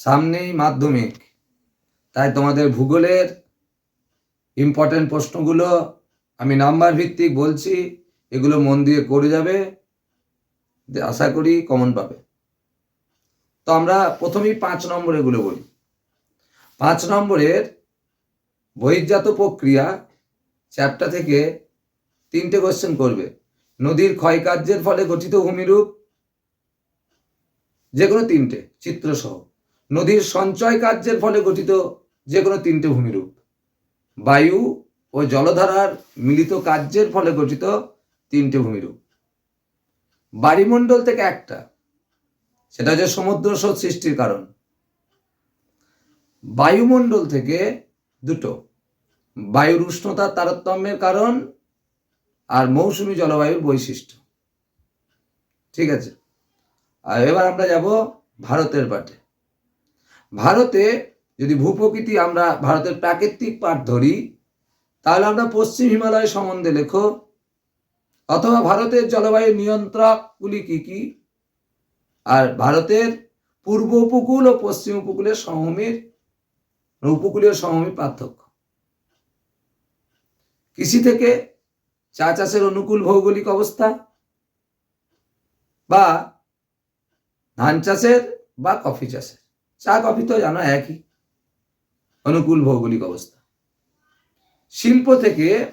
সামনেই মাধ্যমিক। তাই তোমাদের ভূগোলের ইম্পর্টেন্ট প্রশ্নগুলো আমি নাম্বার ভিত্তিক বলছি, এগুলো মন দিয়ে করে যাবে আশা করি কমন পাবে। তো আমরা প্রথমেই পাঁচ নম্বর এগুলো বলি। পাঁচ নম্বরের বহির্জাত প্রক্রিয়া চ্যাপ্টার থেকে তিনটে কোশ্চেন করবে। নদীর ক্ষয়কার্যের ফলে গঠিত ভূমিরূপ যে কোনো তিনটে, চিত্রসহ। নদীর সঞ্চয় কার্যের ফলে গঠিত যে কোনো তিনটে ভূমিরূপ। বায়ু ও জলধারার মিলিত কার্যের ফলে গঠিত তিনটে ভূমিরূপ। বায়ুমণ্ডল থেকে একটা, সেটা হচ্ছে সমুদ্র স্রোত সৃষ্টির কারণ। বায়ুমণ্ডল থেকে দুটো, বায়ুর উষ্ণতার তারতম্যের কারণ আর মৌসুমী জলবায়ুর বৈশিষ্ট্য। ঠিক আছে? আর এবার আমরা যাব ভারতের পাটে। ভারতে যদি ভূপ্রকৃতি আমরা ভারতের প্রাকৃতিক পাঠ ধরি, তাহলে আমরা পশ্চিম হিমালয় সম্বন্ধে লেখো, অথবা ভারতের জলবায়ু নিয়ন্ত্রকগুলি কি কি? আর ভারতের পূর্ব উপকূল ও পশ্চিম উপকূলের সমভূমির উপকূলীয় সমভূমির পার্থক্য। কৃষি থেকে চা চাষের অনুকূল ভৌগোলিক অবস্থা বা ধান চাষের বা কফি চাষের। চা কফি তো জানো একই। অনুকূল ভৌগোলিক অবস্থা। শিল্প থেকে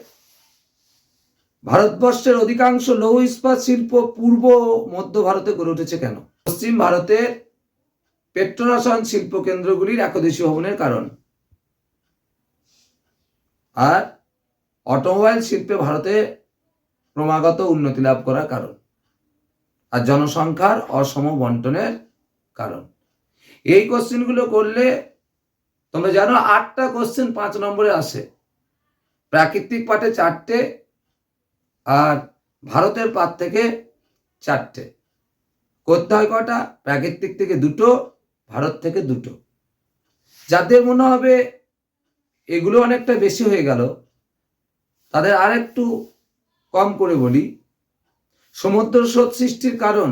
ভারতবর্ষের অধিকাংশ লৌহ ইস্পাত শিল্প পূর্ব মধ্য ভারতে গড়ে উঠেছে কেন? পশ্চিম ভারতের পেট্রোরসায়ন শিল্প কেন্দ্রগুলির একদেশী ভবনের কারণ। আর অটোমোবাইল শিল্পে ভারতে ক্রমাগত উন্নতি লাভ করার কারণ। আর জনসংখ্যার অসম বন্টনের কারণ। এই কোশ্চেনগুলো করলে, তোমরা জানো আটটা কোশ্চেন পাঁচ নম্বরে আসে। প্রাকৃতিক পাঠে চারটে আর ভারতের পাঠ থেকে চারটে। করতে হয় কটা? প্রাকৃতিক থেকে দুটো, ভারত থেকে দুটো। যাদের মনে হবে এগুলো অনেকটা বেশি হয়ে গেল, তাদের আর একটু কম করে বলি। সমুদ্র স্রোত সৃষ্টির কারণ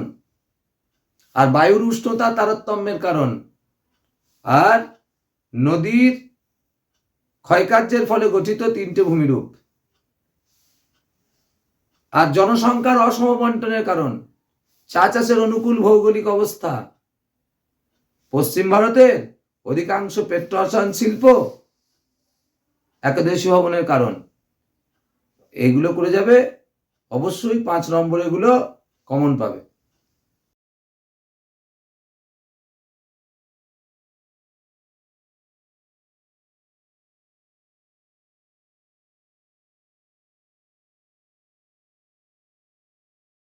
আর বায়ুর উষ্ণতা তারতম্যের কারণ। আর নদীর ক্ষয়কার্যের ফলে গঠিত তিনটে ভূমিরূপ। আর জনসংখ্যার অসম বন্টনের কারণ। চা চাষের অনুকূল ভৌগোলিক অবস্থা। পশ্চিম ভারতের অধিকাংশ পেট্রোরসায়ন শিল্প একদেশী ভবনের কারণ। এগুলো করে যাবে, অবশ্যই পাঁচ নম্বর এগুলো কমন পাবে।